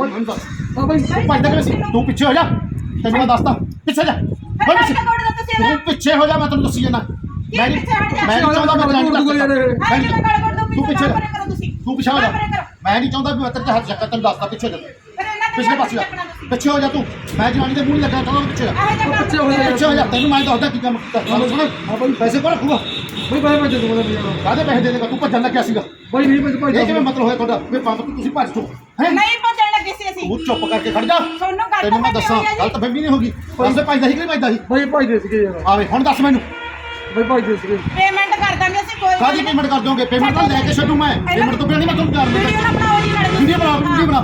ਬਾਈ ਤੂੰ ਭੱਜਦਾ ਕਿਵੇਂ ਸੀ। ਤੂੰ ਪਿੱਛੇ ਹੋ ਜਾ। ਤੈਨੂੰ ਮੈਂ ਦੱਸਦਾ ਪਿੱਛੇ ਜਾ। ਓਏ ਪਿੱਛੇ ਤੂੰ ਪਿੱਛੇ ਹੋ ਜਾ ਮੈਂ ਤੈਨੂੰ ਦੱਸੀ ਜਾਣਾ ਮੈਂ ਨਹੀਂ ਮੈਂ ਨਹੀਂ ਚਾਹੁੰਦਾ ਮੈਂ ਤੈਨੂੰ ਦੱਸ ਤੂੰ ਪਿੱਛੇ ਤੂੰ ਪਿੱਛੇ ਹੋ ਜਾ। ਮੈਂ ਨਹੀਂ ਚਾਹੁੰਦਾ ਵੀ ਮੈਂ ਤੇਰੇ ਤੇ ਹੱਥ ਚੱਕਾ ਤੈਨੂੰ ਦੱਸਦਾ ਪਿੱਛੇ ਹੋ ਜਾ। ਪਿਛਲੇ ਪਾਸੇ ਜਾ ਪਿੱਛੇ ਹੋ ਜਾ ਤੂੰ। ਮੈਂ ਜਵਾਨੀ ਦੇ ਮੂੰਹ ਨਹੀਂ ਲੱਗਾ ਚਾਹੁੰਦਾ ਪਿੱਛੇ ਜਾ। ਪਿੱਛੇ ਹੋ ਜਾ। ਪਿੱਛੇ ਹੋ ਜਾ। ਤੈਨੂੰ ਮੈਂ ਦੱਸਦਾ ਕੀ ਕੰਮ ਕੀਤਾ। ਗੱਲ ਸੁਣ। ਹਾਂ ਬਾਈ। ਪੈਸੇ ਕੋਲ ਰੱਖੂਗਾ ਬਾਈ ਬਾਈ ਭੱਜ ਤੂੰ ਯਾਰ ਕਾਹਦੇ ਪੈਸੇ ਦੇ ਦੇਗਾ? ਤੂੰ ਭੱਜਣ ਲੱਗਿਆ ਸੀਗਾ। ਬਾਈ ਨਹੀਂ ਭੱਜ ਭੱਜ ਇਹ ਕਿਵੇਂ ਮਤਲਬ ਹੋਇਆ ਤੁਹਾਡਾ? ਵੀ ਪੰਪ ਤੋਂ ਤੁਸੀਂ ਭੱਜ ਚੋ ਹੈ? ਨਹੀਂ ਪਹੁੰਚਣ ਲੱਗੇ ਸੀ ਅਸੀਂ। ਤੂੰ ਚੁੱਪ ਕਰਕੇ ਖੜ ਜਾ। ਤੁਹਾਨੂੰ ਗੱਲ ਤੈਨੂੰ ਮੈਂ ਤਾਂ ਦੱਸਾਂ ਹੋਈ ਆ ਜੀ। ਗੱਲ ਤਾਂ ਫਿਰ ਵੀ ਨਹੀਂ ਹੋਗੀ ਪੈਸੇ ਭੱਜਦਾ ਸੀ ਕਿ ਨਹੀਂ ਸੀ? ਬਾਈ ਭੱਜਦੇ ਸੀਗੇ ਯਾਰ। ਆਵੇ ਹੁਣ ਦੱਸ ਮੈਨੂੰ। ਬਾਈ ਸੀਗੇ। ਦਾਂਗੇ ਅਸੀਂ ਕੋਈ ਕਾਦੀ ਪੇਮੈਂਟ ਕਰ ਦੋਗੇ? ਪੇਮੈਂਟ ਤਾਂ ਲੈ ਕੇ ਛੱਡੂ ਮੈਂ। ਪੇਮੈਂਟ ਤੋਂ ਬਿਨਾਂ ਨਹੀਂ ਮੈਂ ਤੁਹਾਨੂੰ ਕਰ ਵੀਡੀਓ ਨਾ ਦਿੰਦਾ ਬਣਾਓ ਜੀ ਨਾਲੇ ਵੀਡੀਓ ਬਣਾ ਵੀਡੀਓ ਬਣਾ।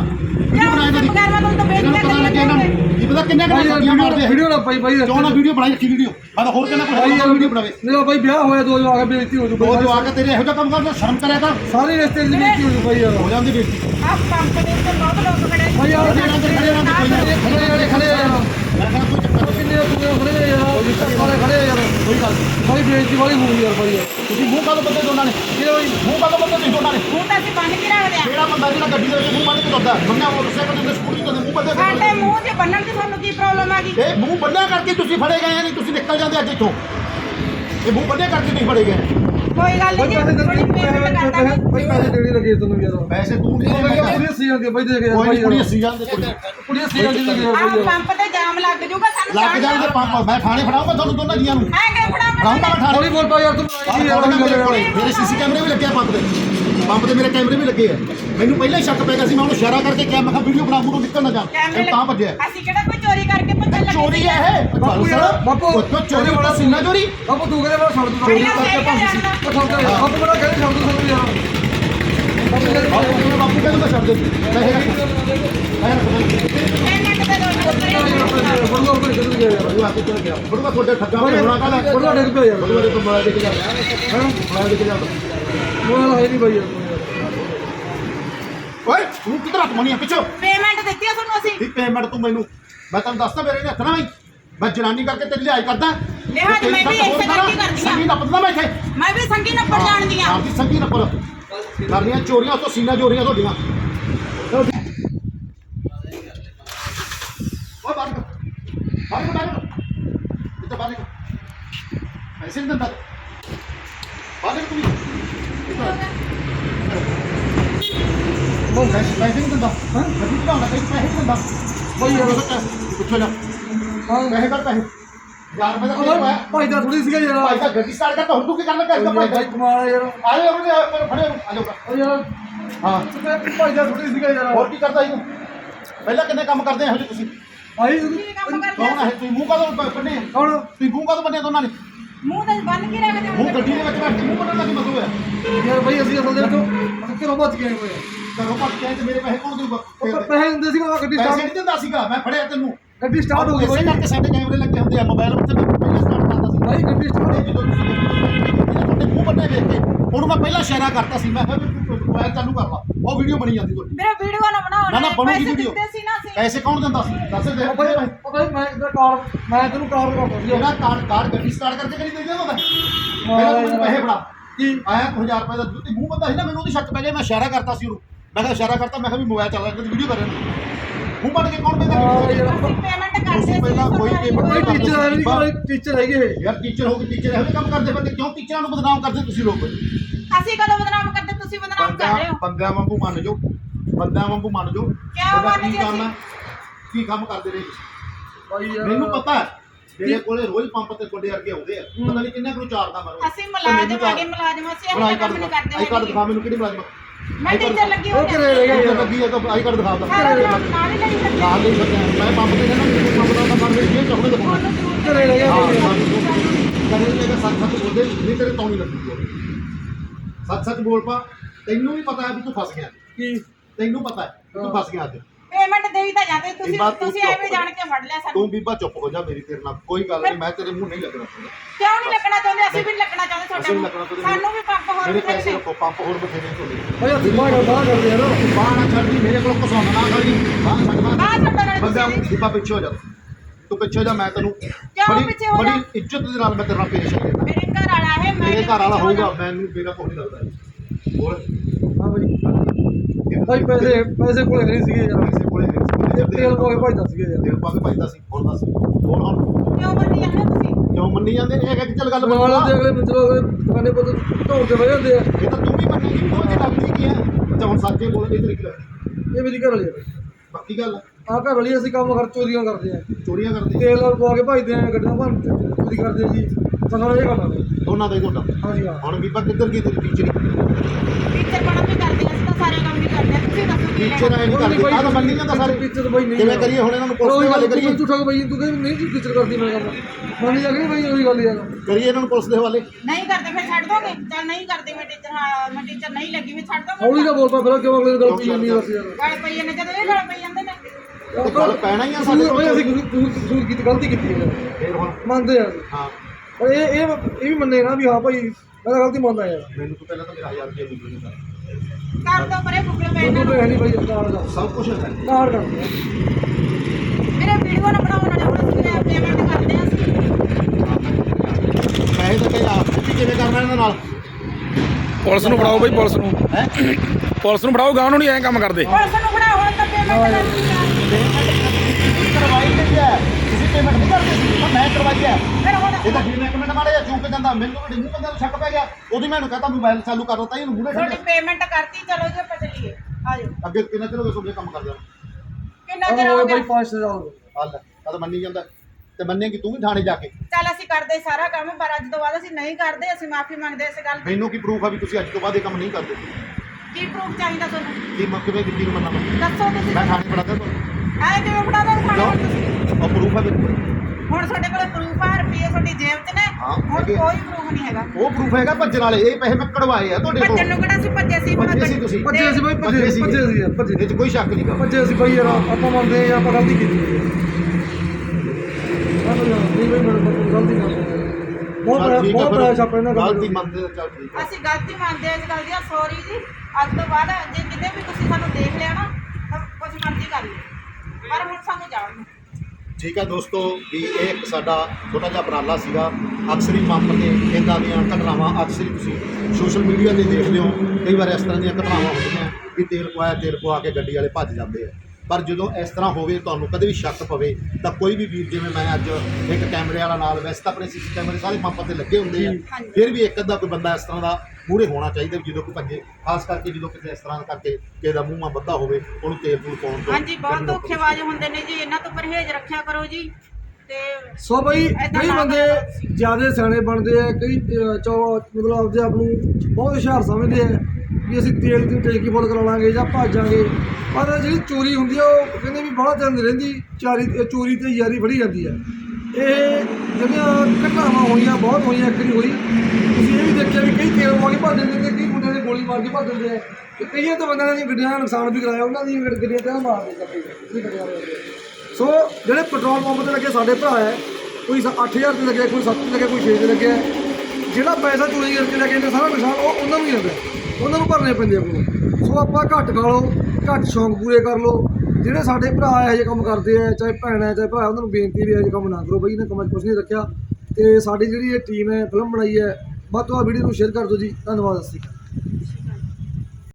ਵੀਡੀਓ ਬਣਾ ਕਰ ਮੈਂ ਤੁਹਾਨੂੰ ਤਾਂ ਇਹਨਾਂ ਨੂੰ ਪਤਾ ਲੱਗਿਆ ਇਹਨਾਂ ਨੂੰ। ਕੀ ਪਤਾ ਕਿੰਨੇ ਕਿੰਨੇ ਗੱਡੀਆਂ ਮਾਰਦੇ ਵੀਡੀਓ ਨਾ ਬਾਈ ਬਾਈ ਕਿਉਂ ਨਾ ਵੀਡੀਓ ਬਣਾਈ ਰੱਖੀ ਵੀਡੀਓ। ਮੈਂ ਤਾਂ ਹੋਰ ਕਹਿੰਦਾ ਯਾਰ ਵੀਡੀਓ ਬਣਾਵੇ। ਮੇਰਾ ਬਾਈ ਵਿਆਹ ਹੋਇਆ ਦੋ ਜੋ ਆ ਕੇ ਬੇਇੱਜ਼ਤੀ ਹੋ ਜੂ ਉਹ ਜੋ ਆ ਕੇ ਤੇਰੇ ਇਹੋ ਜਿਹਾ ਕੰਮ ਕਰਦਾ ਸ਼ਰਮ ਕਰਿਆ ਕਰ। ਸਾਰੇ ਰਿਸ਼ਤੇ ਦੀ ਬੇਇੱਜ਼ਤੀ ਹੋ ਜੂ ਬਾਈ ਯਾਰ। ਹੋ ਜਾਂਦੀ ਬੇਇੱਜ਼ਤੀ। ਆਹ ਪੰਪ ਦੇ ਉੱਤੇ ਬਹੁਤ ਲੋਕ ਖੜੇ ਬਾਈ ਯਾਰ ਖੜੇ ਰਹਿੰਦੇ, ਖੜੇ ਰਹਿੰਦੇ। ਖੜੇ ਯਾਰ ਮੈਂ ਕਹਿੰਦਾ ਕੋਈ ਚੱਕਰ ਨਹੀਂ ਕਿੰਨੇ ਪੂਰੇ ਖੜੇ ਆ ਯਾਰ ਸਾਰੇ ਖੜੇ ਆ ਯਾਰ ਕੋਈ ਬਾਈ ਬੇਇੱਜ਼ਤੀ ਵਾਲੀ ਹੋਊ ਯਾਰ ਬਾਈ ਯਾਰ ਤੁਸੀਂ ਮੂੰਹ ਕਾਹਦੋਂ ਬੰਦੇ ਦੋਨਾਂ ਨੇ? ਕਿਹੜਾ ਬਾਈ ਮੂੰਹ ਕਾਹਦੋਂ ਬੰਦੇ ਤੁਸੀਂ ਦੋਨਾਂ ਨੇ? ਹੁਣ ਤਾਂ ਅਸੀਂ ਬੰਨ ਕੇ ਰੱਖਦੇ ਆ। ਕਿਹੜਾ ਬੰਦਾ ਜਿਹੜਾ ਗੱਡੀ ਦੇ ਵਿੱਚ ਮੂੰਹ ਬੰਦ ਕੇ ਤੁਰਦਾ ਬੰਨਿਆ ਮੋਟਰਸਾਈਕਲ ਦੇ ਸਕੂਟਰ ਤੇ ਮੂੰਹ ਬੰਦੇ ਸਾਡੇ ਮੂੰਹ 'ਚ ਬੰਨਣ ਦੀ ਤੁਹਾਨੂੰ ਕੀ ਪ੍ਰੋਬਲਮ ਆ ਗਈ? ਇਹ ਮੂੰਹ ਬੰਨਿਆ ਕਰਕੇ ਤੁਸੀਂ ਫੜੇ ਗਏ ਨਹੀਂ ਤੁਸੀਂ ਨਿਕਲ ਜਾਂਦੇ ਅੱਜ ਇੱਥੋਂ। ਇਹ ਮੂੰਹ ਬੰਨਿਆ ਕਰਕੇ ਨਹੀਂ ਫੜੇ ਗਏ ਕੋਈ ਗੱਲ ਨਹੀਂ ਪੈਸੇ ਜੀ ਥੋੜੀ ਦੇ ਪੇਮੈਂਟ ਕਰ ਦਾਂਗੇ ਬਾਈ ਪੈਸੇ ਦੇਣੇ ਲੱਗੇ ਤੈਨੂੰ ਯਾਰ। ਪੈਸੇ ਤੂੰ ਨਹੀਂ ਉਹ ਦੇਣਾ ਕਹਿੰਦਾ ਕੁੜੀ ਸੀ ਜਾਂਦੀ ਬਾਈ ਦੇ ਕੇ ਕੋਈ ਹੱਸੀ ਜਾਂਦੇ ਕੁੜੀ। ਕੁੜੀ ਸੀ ਜਾਂਦੀ ਲੱਗੇ ਯਾਰ ਆਹ ਬਾਈ ਯਾਰ ਪੰਪ ਤੇ ਜਾਮ ਲੱਗ ਜਾਊਗਾ ਲੱਗ ਜਾਣਗੇ ਪੰਪ ਮੈਂ ਥਾਣੇ ਫੜਾਉਂਗਾ ਤੁਹਾਨੂੰ ਦੋਨਾਂ ਜੀਆਂ ਨੂੰ। ਐ ਕਿ ਫੜਾ ਫੜਾਉਂਗਾ ਮੈਂ ਥਾਣੇ ਥੋੜੀ ਬੋਲ ਪਾ ਯਾਰ ਤੂੰ ਮੇਰੇ ਕੋਲੇ ਮੇਰੇ ਸੀਸੀ ਕੈਮਰੇ ਵੀ ਲੱਗੇ ਆ ਪੰਪ ਤੇ। ਪੰਪ ਤੇ ਮੇਰੇ ਕੈਮਰੇ ਵੀ ਲੱਗੇ ਆ। ਮੈਨੂੰ ਪਹਿਲਾਂ ਹੀ ਸ਼ੱਕ ਪੈ ਗਿਆ ਸੀ ਮੈਂ ਉਹਨੂੰ ਇਸ਼ਾਰਾ ਕਰਕੇ ਕਿਹਾ ਮੈਂ ਕਿਹਾ ਵੀਡੀਓ ਬਣਾ ਮੂੰਹ ਨਿਕਲ ਨਾ ਜਾ। ਤਾਂ ਭੱਜਿਆ। ਅਸੀਂ ਕਿਹੜਾ ਕੋਈ ਚੋਰੀ ਕਰਕੇ ਭੱਜਣ ਲੱਗੇ ਚੋਰੀ? ਹੈ ਇਹ। ਬਾਪੂ ਯਾਰ, ਬਾਪੂ। ਉੱਥੋਂ ਚੋਰੀ ਵਾਲਾ ਸੀਨਾ ਚੋਰੀ। ਬਾਪੂ ਤੂੰ ਕਹਿੰਦੇ ਮੈਂ ਛੱਡ ਦੂੰ ਚੋਰੀ ਕਰਕੇ ਭੱਜ ਸੀ। ਬਾਪੂ ਮੇਰਾ ਕਹਿੰਦੇ ਛੱਡ ਦੂੰ ਸਾਨੂੰ ਯਾਰ। ਬਾਪੂ ਕਹਿੰਦੇ ਬਾਪੂ ਕਿਵੇਂ ਬਾਪੂ ਕਹਿੰਦਾ ਛੱਡ ਦੇ ਪੈਸੇ ਰੱਖ ਪੇਮੈਂਟ ਦੇ ਦੋ ਬੜੂਆ ਉੱਪਰ ਕਿੱਧਰ ਗਿਆ ਯਾਰ ਬੜੂਆ ਕਿੱਥੇ ਗਿਆ ਬੜੂਆ ਤੁਹਾਡੇ ਠੱਗਾ ਹੋਣਾ ਕਾਹਦਾ ਬੜੂਆ ਡਿੱਗ ਪਿਆ ਯਾਰ ਬੜੂਆ ਦੇ ਤੋਂ ਮੋਬਾਈਲ ਦੇ ਕੇ ਜਾ ਹਾਂ ਮੋਬਾਈਲ ਦੇ ਕੇ ਜਾ ਮੋਬਾਈਲ ਹੈ ਨਹੀਂ ਬਾਈ ਯਾਰ ਓਏ ਤੂੰ ਕਿੱਧਰ ਹੱਥ ਮਣੀ ਪਿੱਛੇ। ਪੇਮੈਂਟ ਦਿੱਤੀ ਆ ਤੁਹਾਨੂੰ ਅਸੀਂ। ਠੀਕ ਪੇਮੈਂਟ ਤੂੰ ਮੈਨੂੰ ਮੈਂ ਤੈਨੂੰ ਦੱਸਦਾ ਮੇਰੇ ਹੱਥ ਨਾ ਬਈ ਮੈਂ ਜਨਾਨੀ ਕਰਕੇ ਤੇਰੀ ਲਿਹਾਜ਼ ਕਰਦਾ। ਲਿਹਾਜ਼ ਮੈਂ ਵੀ ਇਸੇ ਕਰਕੇ ਕਰਦੀ। ਸੰਗੀ ਨੱਪਦਾ ਮੈਂ ਇੱਥੇ। ਮੈਂ ਵੀ ਸੰਗੀ ਨੱਪੜ ਜਾਣਦੀ ਆ। ਆਪਦੀ ਸੰਗੀ ਨੱਪਲ ਕਰਨੀਆਂ ਚੋਰੀਆਂ ਤੋਂ ਸੀਨਾ ਚੋਰੀਆਂ ਤੁਹਾਡੀਆਂ। ਓਏ ਬਾਹਰ ਨਿਕਲ। ਬਾਹਰ ਨਿਕਲ ਬਾਹਰ ਨਿਕਲ। ਇੱਥੇ ਬਾਹਰ ਨਿਕਲ। ਪੈਸੇ ਨਹੀਂ ਦਿੰਦਾ। ਬਾਹਰ ਨਿਕਲ ਤੂੰ ਵੀ। ਇੱਧਰ। ਉਹ ਪੈਸੇ ਪੈਸੇ ਨਹੀਂ ਦਿੰਦਾ। ਹਾਂ? ਕਦੀ ਬਣਾਉਣਾ ਕਈ ਪੈਸੇ ਨਹੀਂ ਦਿੰਦਾ। ਬਾਈ ਯਾਰ ਪੁੱਛੋ ਜਾ। ਹਾਂ। ਪੈਸੇ ਕਰ ਪੈਸੇ। ਯਾਰ ਦਾ ਭਾਈ ਦਾ ਥੋੜੀ ਸੀਗਾ ਯਾਰ। ਭਾਈ ਤਾਂ ਗੱਡੀ ਸਟਾਰਟ ਕਰਤਾ ਹੁਣ ਤੂੰ ਕੀ ਕਰਨਾ ਕਰਦਾ ਭਾਈ ਭਾਈ? ਕਮਾਲ ਆ ਯਾਰ। ਆਲੇ ਉਹਨੇ ਫੜੇ ਆ ਜਾਓ ਉਹ ਯਾਰ ਹਾਂ। ਭਾਈ ਦਾ ਥੋੜੀ ਸੀਗਾ ਯਾਰ। ਹੋਰ ਕੀ ਕਰਦਾ ਸੀ ਤੂੰ ਪਹਿਲਾਂ ਕਿੰਨੇ ਕੰਮ ਕਰਦੇ ਇਹੋ ਜਿਹੇ ਤੁਸੀਂ? ਭਾਈ ਕੰਮ ਕਰਦੇ ਕੌਣ ਆ ਹੈ ਤੁਸੀਂ? ਮੂੰਹ ਕਦੋਂ ਬੰਨੇ ਕੌਣ? ਤੁਸੀਂ ਮੂੰਹ ਕਦੋਂ ਬੰਨੇ ਦੋਨਾਂ ਨੇ? ਮੂੰਹ ਤੇ ਬੰਨ ਕੇ ਰੱਖਦੇ ਮੂੰਹ ਗੱਡੀ ਦੇ ਵਿੱਚ ਬੈਠ ਮੂੰਹ ਬੰਨਣ ਦਾ ਕੀ ਮਤਲਬ ਹੋਇਆ ਯਾਰ ਭਾਈ ਅਸੀਂ ਅਸਲ ਦੇ ਵਿੱਚੋਂ ਅਸੀਂ ਘਰੋਂ ਬਚ ਗਏ ਹੋਏ ਆ। ਘਰੋਂ ਭੱਜ ਤੇ ਮੇਰੇ ਪੈਸੇ ਕੌਣ ਦੇਊਗਾ? ਉਹ ਪੈਸੇ ਹੁੰਦੇ ਸੀਗਾ ਉਹ ਗੱਡੀ ਸਟਾਰਟ ਨਹੀਂ ਦਿੰਦਾ ਸੀਗਾ। ਮੈਂ ਫੜਿਆ ਤੈਨੂੰ। ਗੱਡੀ ਸਟਾਰਟ ਹੋ ਗਈ ਇਸੇ ਕਰਕੇ ਸਾਡੇ ਕੈਮਰੇ ਲੱਗੇ ਹੁੰਦੇ ਆ ਮੋਬਾਈਲ ਉੱਤੇ ਮੈਂ ਪਹਿਲਾਂ ਸਟਾਰਟ ਕਰਦਾ ਸੀ। ਭਾਈ ਗੱਡੀ ਸਟਾਰਟ ਜਦੋਂ ਤੁਸੀਂ ਤੁਹਾਡੇ ਮੂੰਹ ਬੰਨੇ ਵੇਖ ਕੇ ਉਹਨੂੰ ਮੈਂ ਪਹਿਲਾਂ ਇਸ਼ਾਰਾ ਕਰਤਾ ਸੀ ਮੈਂ ਕਿਹਾ ਵੀ ਮੋਬਾਈਲ ਚਾਲੂ ਕਰ ਲਾ। ਉਹ ਵੀਡੀਓ ਬਣੀ ਜਾਂਦੀ ਤੁਹਾਡੀ। ਮੇਰਾ ਵੀਡੀਓ ਨਾ ਬਣਾਓ ਨਾ ਨਾ ਬਣੂਗੀ ਵੀਡੀਓ ਪੈਸੇ ਕੌਣ ਦਿੰਦਾ ਸੀ? ਦੱਸ ਦੇ। ਉਹ ਭਾਈ ਮੈਂ ਇਹਦਾ ਕਾਰ ਮੈਂ ਤੈਨੂੰ ਕਾਰ ਕਰਦਾ ਸੀ। ਜਿਹੜਾ ਕਾਰ ਕਾਰ ਗੱਡੀ ਸਟਾਰਟ ਕਰਕੇ ਕਰੀ ਦਿੰਦੇ ਹੁੰਦਾ ਪਹਿਲਾਂ ਪੈਸੇ ਫੜਾ। ਕੀ ਆਇਆ 1000 ਰੁਪਏ ਦਾ ਦੁੱਧ ਮੂੰਹ ਬੰਦਾ ਸੀ ਨਾ ਮੈਨੂੰ ਉਹਦੀ ਸ਼ੱਕ ਪੈ ਗਿਆ ਮੈਂ ਇਸ਼ਾਰਾ ਕਰਤਾ ਸੀ ਉਹਨੂੰ। ਮੈਂ ਕਿਹਾ ਇਸ਼ਾਰਾ ਕਰਤਾ ਮੈਂ ਕਿਹਾ ਵੀ ਮੋਬਾਈਲ ਚੱਲ ਰਿਹਾ ਤੇ ਵੀਡੀਓ ਕਰ ਰਿਹਾ ਮੂੰਹ ਕੇ ਕੌਣ ਹਾਂ ਪੈਂਦਾ ਯਾਰ। ਅਸੀਂ ਪੇਮੈਂਟ ਕਰਦੇ ਤੁਸੀਂ ਸੀ ਪਹਿਲਾਂ ਕੋਈ payment ਭਾਈ ਟੀਚਰ ਹੈ ਨਹੀਂ ਟੀਚਰ ਹੈਗੇ। ਇਹ। ਯਾਰ ਟੀਚਰ ਹੋ ਕੇ ਟੀਚਰ ਇਹੋ ਜਿਹੇ ਕੰਮ ਕਰਦੇ ਫਿਰਦੇ ਕਿਉਂ ਟੀਚਰਾਂ ਨੂੰ ਬਦਨਾਮ ਕਰਦੇ ਤੁਸੀਂ ਲੋਕ? ਅਸੀਂ ਕਦੋਂ ਬਦਨਾਮ ਕਰਦੇ ਤੁਸੀਂ ਬਦਨਾਮ ਕਰ ਰਹੇ ਹੋ। ਬੰਦਿਆਂ ਵਾਂਗੂ ਮੰਨ ਜਾਓ ਬੰਦਿਆਂ ਵਾਂਗੂ ਮੰਨ ਜਾਓ। ਤੁਹਾਡਾ ਮੰਨ ਕੀ ਜੀ ਕੰਮ ਹੈ? ਅਸੀਂ? ਕੀ ਕੰਮ ਕਰਦੇ ਰਹੇ? ਤੁਸੀਂ? ਭਾਈ ਯਾਰ। ਮੈਨੂੰ ਪਤਾ ਹੈ ਮੇਰੇ ਕੋਲੇ ਰੋਜ਼ ਪੰਪ ਤੇ ਤੁਹਾਡੇ ਵਰਗੇ ਆਉਂਦੇ ਆ ਪਤਾ ਨਹੀਂ ਕਿੰਨੇ ਕੁ ਚਾਰਦਾ ਮੈਂ ਰੋਜ਼। ਅਸੀਂ ਮੁਲਾਜ਼ਮ ਆਗੇ ਮੁਲਾਜ਼ਮ ਅਸੀਂ ਹੁਣ ਆਈ ਇਹ ਕੰਮ ਕਾਰਡ ਨਹੀਂ ਕਰਦੇ ਆਈ ਕਾਰਡ ਹੈਗੇ। ਦਿਖਾ ਮੈਨੂੰ ਕਿਹੜੀ ਮੁਲਾਜ਼ਮ ਮੈਂ ਟੀਚਰ ਲੱਗੀ ਉਹ ਹੋਈ ਕਿਹੜੇ ਹਾਂ ਰਹਿ ਗਏ ਇਹ ਯਾਰ ਲੱਗੀ ਹੈ ਤਾਂ ਆਈ ਕਾਰਡ ਦਿਖਾ ਦੋ ਸਾਰਾ ਦਿਨ ਨਾਲ ਹੀ ਲਈ ਫਿਰਦੇ ਨਾਲ ਨਹੀਂ ਸਕਦਾ ਮੈਂ ਪੰਪ ਤੇ ਜਾਣਾ ਮੈਨੂੰ ਪੰਪ ਦਾ ਕੰਮ ਮੇਰੇ ਇਹ ਚਾਹੁੰਦੇ ਦਿਖਾਉਣਾ ਕਿਹੜੇ ਰਹਿ ਹਾਂ ਗਏ ਕਦੇ ਵੀ ਅਗਰ ਸੱਚ ਸੱਚ ਬੋਲਦੇ ਨਹੀਂ ਤੇਰੇ ਤੋਂ ਨਹੀਂ ਲੱਗੂਗਾ ਸੱਚ ਸੱਚ ਬੋਲ ਪਾ ਤੈਨੂੰ ਵੀ ਪਤਾ ਹੈ ਵੀ ਤੂੰ ਫਸ ਗਿਆ। ਕੀ? ਤੈਨੂੰ ਪਤਾ ਹੈ ਕਿ ਤੂੰ ਫਸ ਗਿਆ ਅੱਜ। ਪੇਮੈਂਟ ਦੇਈ ਤਾਂ ਜਾਂਦੇ ਤੁਸੀਂ ਇਹ ਬਾਤ ਤੂੰ ਤੁਸੀਂ ਚੁੱਪ ਐਵੇਂ ਜਾਣ ਕੇ ਫੜ ਲਿਆ ਸਾਨੂੰ। ਤੂੰ ਬੀਬਾ ਚੁੱਪ ਹੋ ਜਾ ਮੇਰੀ ਤੇਰੇ ਨਾਲ ਕੋਈ ਗੱਲ ਨਹੀਂ ਮੈਂ ਤੇਰੇ ਮੂੰਹ ਨਹੀਂ ਲੱਗਣਾ। ਚਾਹੁੰਦਾ ਕਿਉਂ ਨਹੀਂ ਲੱਗਣਾ ਚਾਹੁੰਦੇ ਅਸੀਂ ਵੀ ਨੀ ਲੱਗਣਾ। ਚਾਹੁੰਦੇ ਅਸੀਂ ਤੁਹਾਡੇ ਵੀ ਲੱਗਣਾ ਚਾਹੁੰਦੇ। ਸਾਨੂੰ ਵੀ ਪੰਪ ਹੋਰ ਮੇਰੇ ਬਥੇਰੇ ਪੈਸੇ ਨੇ। ਰੱਖੋ ਪੰਪ ਹੋਰ ਬਥੇਰੇ ਤੁਹਾਡੇ ਭਾਈ ਅਸੀਂ ਬਾਹਰ ਬਾਹਰ ਕਰਦੇ ਯਾਰ ਬਾਹ ਨਾ ਛੱਡਦੀ ਮੇਰੇ ਕੋਲ ਪਸੰਦ ਨਾ ਖੜੀ ਬਾਹ ਛੱਡਵਾ ਬਾਹਰ ਛੱਡੋ ਨਾਲੇ ਬੰਦਾ ਤੁਸੀਂ। ਬੀਬਾ ਪਿੱਛੇ ਹੋ ਜਾ। ਤੂੰ ਪਿੱਛੇ ਹੋ ਜਾ ਮੈਂ ਤੈਨੂੰ ਕਿਉਂ ਪਿੱਛੇ ਹੋ ਜਾ? ਬੜੀ ਇੱਜ਼ਤ ਦੇ ਨਾਲ ਮੈਂ ਤੇਰੇ ਨਾਲ ਪੇਸ਼ ਕਰਦਾ। ਮੇਰੇ ਘਰ ਵਾਲਾ ਹੈ ਮੈਂ ਮੇਰੇ ਕਿਉਂ ਘਰ ਵਾਲਾ ਪਿੱਛੇ ਹੋਊਗਾ ਹੋਣਾ? ਮੈਨੂੰ ਮੇਰਾ ਕੋਈ ਨਹੀਂ ਲੱਗਦਾ ਬੋਲ ਹਾਂ ਭਾਈ ਸੀਗੇ ਭਾਈ ਪੈਸੇ ਪੈਸੇ ਕੋਲੇ ਨਹੀਂ ਸੀਗੇ ਯਾਰ। ਕਿਸੇ ਕੋਲੇ ਨਹੀਂ ਸੀ ਤੇ ਤੇਲ ਪਾ ਕੇ ਭਜਦਾ ਸੀਗਾ ਯਾਰ। ਤੇਲ ਪਾ ਕੇ ਭਜਦਾ ਸੀ ਹੁਣ ਦੱਸ ਹੋਰ ਹੁਣ ਕਿਉਂ ਮੰਨੀ ਜਾਂਦੇ ਹੋ ਤੁਸੀਂ? ਕਿਉਂ ਮੰਨੀ ਜਾਂਦੇ? ਨੇ ਇਹ ਕਿ ਚੱਲ ਗੱਲ ਨਾਲ ਦੇ ਅਗਲੇ ਮਿੱਤਰੋ ਦੁਕਾਨੇ ਪਰ ਢੋਲ ਤੇ ਬਹਿ ਜਾਂਦੇ ਆ। ਇਹ ਤਾਂ ਤੂੰ ਵੀ ਮੰਨੇਗੀ ਉਹ ਤੇ ਲੱਗਦੀ ਕੀ ਹੈ ਅੱਛਾ ਹੁਣ ਸੱਚੇ ਬੋਲ ਇਹ ਤਰੀਕੇ ਲੱਗਦੀ ਇਹ ਮੇਰੀ ਘਰ ਵਾਲੀ ਆ ਬਾਕੀ ਗੱਲ ਆ। ਘਰ ਵਾਲੀ ਅਸੀਂ ਕੰਮ ਕਰ ਚੋਰੀਆਂ ਕਰਦੇ ਆ। ਚੋਰੀਆਂ ਕਰਦੇ ਤੇਲ ਪਾ ਕੇ ਭਜਦੇ ਆ ਗੱਡੀਆਂ ਭੰਨ ਚੋਰੀ ਕਰਦੇ ਆ ਜੀ। ਸਾਨੂੰ ਇਹ ਕੰਮ ਆ ਦੋਨਾਂ ਦਾ ਹੀ ਤੁਹਾਡਾ। ਹਾਂਜੀ ਹਾਂ। ਹੁਣ ਬੀਬਾ ਕਿੱਧਰ ਗਈ ਤੇਰੀ ਟੀਚਰੀ ਟੀਚਰ ਬਣਾ ਵੀ ਕਰਦੇ ਆ, ਅਸੀਂ ਤਾਂ ਸਾਰੇ ਕੰਮ ਵੀ ਕਰਦੇ ਆ, ਤੁਸੀਂ ਦੱਸੋ ਕੀ ਟੀਚਰ ਲੈਣਾ? ਐ ਨਹੀਂ ਕਰਦੀ। ਆਹ ਤਾਂ ਮੰਨੀ ਜਾਂਦਾ ਸਾਰੇ। ਟੀਚਰ ਬਾਈ ਨਹੀਂ ਕਿਵੇਂ ਕਰੀਏ ਹੁਣ ਇਹਨਾਂ ਨੂੰ ਪੁਲਿਸ ਦੇ ਹਵਾਲੇ ਕਰੀਏ। ਝੂਠਾ ਬਾਈ ਤੂੰ ਕਹਿੰਦੀ ਨਹੀਂ ਟੀਚਰ ਕਰਦੀ ਮੈਂ ਕੰਮ ਮੰਨ ਜਾ ਕੇ ਬਾਈ ਉਹੀ ਗੱਲ ਯਾਰ? ਕਰੀਏ ਇਹਨਾਂ ਨੂੰ ਪੁਲਿਸ ਦੇ ਹਵਾਲੇ। ਨਹੀਂ ਕਰਦੇ ਫਿਰ ਛੱਡ ਦੋਗੇ? ਚੱਲ ਨਹੀਂ ਕਰਦੇ ਮੈਂ ਟੀਚਰ ਹਾਂ ਮੈਂ ਟੀਚਰ ਨਹੀਂ ਲੱਗੀ ਵੀ ਛੱਡ ਦੋਗੇ ਹੌਲੀ ਦਾ ਬੋਲ ਪਾ ਫਿਰ ਕਿਉਂ ਅਗਲੇ ਦੀ ਗੱਲ ਪਈ ਜਾਂਦੀ ਆ ਬਸ ਯਾਰ। ਗਲ ਪਈ ਜਾਂਦੇ ਜਦੋਂ ਇਹ ਗਲ ਪਈ ਜਾਂਦੇ ਨੇ। ਤੇ ਗੱਲ ਪੈਣਾ ਹੀ ਆ ਸਾਡੇ ਸਾਡੇ ਕੋਲ। ਅਸੀਂ ਕਸੂਰ ਕਸੂਰ ਕੀਤੀ ਗਲਤੀ ਕੀਤੀ ਹੈ। ਫੇਰ ਹੁਣ? ਮੰਨਦੇ ਆ। ਹਾਂ। ਪਰ ਇਹ ਇਹ ਇਹ ਵੀ ਮੰਨੇ ਨਾ ਵੀ ਹਾਂ ਭਾਈ ਮੈਂ ਤਾਂ ਗਲਤੀ ਮੰਨਦਾ ਯਾਰ। ਮੈਨੂੰ ਤੋਂ ਪਹਿਲਾਂ ਤਾਂ ਮੇਰਾ 1000 ਰੁਪਏ ਮਿਲ ਜਾਂਦਾ ਕਰ ਦੋ ਪਰੇ ਗੂਗਲ ਪੇ ਮੈਨੂੰ ਨਾਲ ਤਾਂ ਹੈ ਨਹੀਂ ਭਾਈ ਕਾਰ ਦਾ ਸਭ ਕੁਝ ਹੈ। ਕਾਰ ਕਰਦੇ ਆ ਮੇਰੇ ਵੀਡੀਓ ਨਾ ਬਣਾਉਣ ਵਾਲੇ ਹੁਣ ਅਸੀਂ ਪੇਮੈਂਟ ਕਰਦੇ ਆ ਅਸੀਂ। ਪੈਸੇ ਤਾਂ ਕਹੇ ਆਪ ਵੀ ਕਿਵੇਂ ਕਰਨਾ ਇਹਨਾਂ ਨਾਲ? ਪੁਲਿਸ ਨੂੰ ਫੜਾਓ ਬਈ ਪੁਲਿਸ ਨੂੰ। ਹੈ? ਪੁਲਿਸ ਨੂੰ ਫੜਾਓ ਗਾਂ ਨੂੰ ਨਹੀਂ ਐਂ ਕੰਮ ਕਰਦੇ। ਪੁਲਿਸ ਨੂੰ ਬਣਾ ਹੁਣ ਤਾਂ ਪੇਮੈਂਟ ਕਰਨੀ ਆ। ਕਰਵਾਈ ਨਹੀਂ ਹੈ। ਤੁਸੀਂ ਪੇਮੈਂਟ ਨਹੀਂ ਕਰਦੇ ਸੀ ਤਾਂ ਮੈਂ ਕਰਵਾਈ ਹੈ। ਫਿਰ ਹੁਣ ਇਹ ਤਾਂ ਫਿਰ ਇੱਕ ਮਿੰਟ ਮਾੜੇ ਜਿਹਾ ਚੂਕ ਜਾਂਦਾ ਮੈਨੂੰ ਵੀ ਡਿੰਗੂ ਬੰਦੇ ਨੂੰ ਸ਼ੱਕ ਪੈ ਗਿਆ। ਉਹਦੀ ਮੈਨੂੰ ਕਹਤਾ ਮੋਬਾਈਲ ਚਾਲੂ ਕਰ ਦਿੱਤਾ ਇਹਨੂੰ ਮੂਹਰੇ ਤੁਹਾਡੀ ਪੇਮੈਂਟ ਕਰਤੀ ਚਲੋ ਜੀ ਆਪਾਂ ਚੱਲੀਏ। ਆ ਜਾਓ। ਅੱਗੇ ਕਿੰਨਾ ਚਿਰ ਹੋ ਗਿਆ ਤੁਹਾਡੇ ਕੰਮ ਕਰਦੇ ਕਿੰਨਾ ਚਿਰ ਹੋ ਗਿਆ? ਭਾਈ 5 ਹਜ਼ਾਰ ਹੱਲ ਕਦ ਮੰਨੀ ਜਾਂਦਾ। ਤੇ ਮੰਨੇਗੀ ਤੂੰ ਵੀ ਥਾਣੇ ਜਾ ਕੇ। ਚੱਲ ਅਸੀਂ ਕਰਦੇ ਸਾਰਾ ਕੰਮ ਪਰ ਅੱਜ ਤੋਂ ਬਾਅਦ ਅਸੀਂ ਨਹੀਂ ਕਰਦੇ ਅਸੀਂ ਮਾਫੀ ਮੰਗਦੇ ਇਸ ਗੱਲ ਦੀ। ਮੈਨੂੰ ਕੀ ਪ੍ਰੂਫ ਆ ਵੀ ਤੁਸੀਂ ਅੱਜ ਤੋਂ ਬਾਅਦ ਇਹ ਕੰਮ ਨਹੀਂ ਕਰਦੇ? ਕੀ ਪ੍ਰੂਫ ਚਾਹੀਦਾ ਤੁਹਾਨੂੰ? ਕੀ ਮੈਂ ਕਿਵੇਂ ਕਿੰਨੀ ਨੂੰ ਮੰਨਾਂ ਮੈਂ ਦੱਸੋ ਤੁਸੀਂ ਮੈਂ ਥਾਣੇ ਫੜਾ ਦਾਂ ਤੁਹਾਨੂੰ। ਐ ਕਿਵੇਂ ਬਣਾ ਦੋ ਖਾਣਾ ਹੁਣ ਤੁਸੀਂ? ਉਹ ਪ੍ਰੂਫ ਆ ਮੇਰੇ ਕੋਲ। ਹੁਣ ਤੁਹਾਡੇ ਕੋਲ ਪ੍ਰੂਫ ਆ ਰੁਪਏ ਤੁਹਾਡੀ ਜੇਬ 'ਚ ਨੇ। ਹਾਂ, ਹੁਣ ਹੈਗੇ। ਕੋਈ ਪ੍ਰੂਫ ਨਹੀਂ ਹੈਗਾ। ਉਹ ਪ੍ਰੂਫ ਹੈਗਾ ਭੱਜਣ ਵਾਲੇ ਇਹ ਪੈਸੇ ਮੈਂ ਕਢਵਾਏ ਆ ਤੁਹਾਡੇ ਭੱਜਣ ਕੋਲ। ਨੂੰ ਕਿਹੜਾ ਸੀ? ਭੱਜੇ ਸੀ ਭੱਜੇ ਸੀ ਤੁਸੀਂ। ਭੱਜੇ ਸੀ ਭਾਈ ਭੱਜੇ ਸੀ ਭੱਜੇ ਸੀ ਭੱਜੇ ਇਹ 'ਚ ਕੋਈ ਸ਼ੱਕ ਨਹੀਂ ਗਾ। ਭੱਜੇ ਸੀ ਭਾਈ ਯਾਰ ਆਪਾਂ ਮੰਨਦੇ ਆ ਆਪਾਂ ਗਲਤੀ ਕੀਤੀ ਹੈ। ਸਾਨੂੰ ਯਾਰ ਨਹੀਂ ਭਾਈ ਮੇਰੇ ਕੋਲ ਗਲਤੀ ਕਰ ਬਹੁਤ ਚੱਲ ਬੜਾ ਠੀਕ ਆ ਬਹੁਤ ਫਿਰ। ਬੜਾ ਛਾਪਾ ਇਹਨਾਂ ਦਾ ਗਲਤੀ ਮੰਨਦੇ ਤਾਂ ਚੱਲ ਠੀਕ ਆ। ਅਸੀਂ ਗਲਤੀ ਮੰਨਦੇ ਹਾਂ ਇਸ ਗੱਲ ਦੀ ਸੌਰੀ ਜੀ। ਅੱਜ ਤੋਂ ਬਾਅਦ ਜੇ ਕਿਤੇ ਵੀ ਤੁਸੀਂ ਸਾਨੂੰ ਦੇਖ ਲਿਆ ਨਾ ਤਾਂ ਕੁਝ ਮਰਜ਼ੀ ਕਰ ਲਿਓ। ਪਰ ਹੁਣ ਸਾਨੂੰ ਜਾਣ ਦਿਓ। ਠੀਕ ਹੈ ਦੋਸਤੋ ਵੀ ਇਹ ਇੱਕ ਸਾਡਾ ਛੋਟਾ ਜਿਹਾ ਉਪਰਾਲਾ ਸੀਗਾ। ਅਕਸਰ ਹੀ ਪੰਪ ਤੇ ਇਦਾਂ ਦੀਆਂ ਘਟਨਾਵਾਂ ਅਕਸਰ ਹੀ ਤੁਸੀਂ ਸੋਸ਼ਲ ਮੀਡੀਆ ਤੇ ਦੇਖਦੇ ਹੋ। ਕਈ ਵਾਰ ਇਸ ਤਰ੍ਹਾਂ ਦੀਆਂ ਘਟਨਾਵਾਂ ਹੁੰਦੀਆਂ ਵੀ ਤੇਲ ਪਵਾਇਆ ਤੇਲ ਪਵਾ ਕੇ ਗੱਡੀ ਵਾਲੇ ਭੱਜ ਜਾਂਦੇ ਆ। ਪਰ ਜਦੋਂ ਇਸ ਤਰ੍ਹਾਂ ਹੋਵੇ ਤੁਹਾਨੂੰ ਕਦੇ ਵੀ ਸ਼ੱਕ ਪਵੇ ਤਾਂ ਕੋਈ ਵੀ ਵੀਰ ਜਿਵੇਂ ਮੈਂ ਅੱਜ ਇੱਕ ਕੈਮਰੇ ਵਾਲਾ ਨਾਲ ਵੈਸੇ ਤਾਂ ਆਪਣੇ ਸੀਸੀ ਕੈਮਰੇ ਸਾਰੇ ਪੰਪਾਂ ਤੇ ਲੱਗੇ ਹੁੰਦੇ ਆ। ਫਿਰ ਵੀ ਇੱਕ ਅੱਧਾ ਕੋਈ ਬੰਦਾ ਇਸ ਤਰ੍ਹਾਂ ਦਾ ਮੂਹਰੇ ਹੋਣਾ ਚਾਹੀਦਾ ਵੀ ਜਦੋਂ ਕੋਈ ਭੱਜੇ ਖਾਸ ਕਰਕੇ ਜਦੋਂ ਕਿਤੇ ਇਸ ਤਰ੍ਹਾਂ ਕਰਕੇ ਕਿਸੇ ਦਾ ਮੂੰਹ ਮਾ ਬੱਧਾ ਹੋਵੇ ਉਹਨੂੰ ਤੇਲ ਤੂਲ ਪਾਉਣ ਤੋਂ ਹਾਂਜੀ ਬਹੁਤ ਧੋਖੇਬਾਜ਼ ਹੁੰਦੇ ਨੇ ਜੀ ਇਹਨਾਂ ਤੋਂ ਪਰਹੇਜ਼ ਰੱਖਿਆ ਕਰੋ ਜੀ ਤੇ ਸੋ ਭਾਈ ਏਦਾਂ ਕਈ ਬੰਦੇ। ਜ਼ਿਆਦਾ ਸਿਆਣੇ ਬਣਦੇ ਆ ਕਈ ਮਤਲਬ ਆਪਦੇ ਆਪ ਨੂੰ ਬਹੁਤ ਹੁਸ਼ਿਆਰ ਸਮਝਦੇ ਆ ਵੀ ਅਸੀਂ ਤੇਲ ਦੀ ਟੈਂਕੀ ਫੁੱਲ ਕਰਾ ਲਾਂਗੇ ਜਾਂ ਭਾਜਾਂਗੇ। ਪਰ ਜਿਹੜੀ ਚੋਰੀ ਹੁੰਦੀ ਆ, ਉਹ ਕਹਿੰਦੇ ਵੀ ਬਹੁਤ ਚਿਰ ਰਹਿੰਦੀ, ਚਾਰੀ ਚੋਰੀ ਤੇ ਯਾਰੀ ਫੜੀ ਜਾਂਦੀ ਆ। ਇਹ ਜਿਹੜੀਆਂ ਘਟਨਾਵਾਂ ਹੋਈਆਂ, ਬਹੁਤ ਹੋਈਆਂ, ਇੱਕ ਨਹੀਂ ਹੋਈ। ਤੁਸੀਂ ਇਹ ਵੀ ਦੇਖਿਆ ਵੀ ਕਈ ਤੇਲ ਪਾ ਕੇ ਭੱਜ ਜਾਂਦੇ ਨੇ, ਕਈ ਮੁੰਡਿਆਂ ਨੇ ਗੋਲੀ ਮਾਰ ਕੇ ਭੱਜ ਜਾਂਦੇ ਆ। ਤੇ ਕਈਆਂ ਤਾਂ ਬੰਦਿਆਂ ਦੀਆਂ ਗੱਡੀਆਂ ਦਾ ਨੁਕਸਾਨ ਵੀ ਕਰਾਇਆ, ਉਹਨਾਂ ਦੀਆਂ ਗੱਡੀਆਂ ਤੇ ਮਾਰ ਦੇ ਸੋ, ਜਿਹੜੇ ਪੈਟਰੋਲ ਪੰਪ ਤੇ ਲੱਗੇ ਸਾਡੇ ਭਰਾ ਹੈ, ਕੋਈ 8000 ਤੇ ਲੱਗਿਆ ਕੋਈ 7 ਤੇ ਲੱਗਿਆ ਕੋਈ 6 ਤੇ ਲੱਗਿਆ ਜਿਹੜਾ ਪੈਸਾ ਚੋਰੀ ਕਰਕੇ ਲੈ ਕੇ ਜਾਂਦੇ ਸਾਰਾ ਨੁਕਸਾਨ ਉਹ ਉਹਨਾਂ ਨੂੰ ਹੀ ਲੱਗਦਾ। ਉਹਨਾਂ ਨੂੰ ਭਰਨੇ ਪੈਂਦੇ ਆ ਕੋਲ ਸੋ ਆਪਾਂ ਘੱਟ ਖਾ ਲਓ, ਘੱਟ ਸ਼ੌਂਕ ਪੂਰੇ ਕਰ ਲਓ। ਜਿਹੜੇ ਸਾਡੇ ਭਰਾ ਇਹੋ ਜਿਹੇ ਕੰਮ ਕਰਦੇ ਆ, ਚਾਹੇ ਭੈਣ ਹੈ ਚਾਹੇ ਭਰਾ, ਉਹਨਾਂ ਨੂੰ ਬੇਨਤੀ ਵੀ ਇਹੋ ਜਿਹੇ ਕੰਮ ਨਾ ਕਰੋ ਬਈ, ਇਹਨਾਂ ਕੰਮਾਂ 'ਚ ਕੁਛ ਨਹੀਂ ਰੱਖਿਆ। ਤੇ ਸਾਡੀ ਜਿਹੜੀ ਇਹ ਟੀਮ ਹੈ ਫਿਲਮ ਬਣਾਈ ਹੈ, ਵੱਧ ਤੋਂ ਵੱਧ ਵੀਡੀਓ ਨੂੰ ਸ਼ੇਅਰ ਕਰ ਦਿਓ ਜੀ। ਧੰਨਵਾਦ, ਸਤਿ ਸ਼੍ਰੀ ਅਕਾਲ।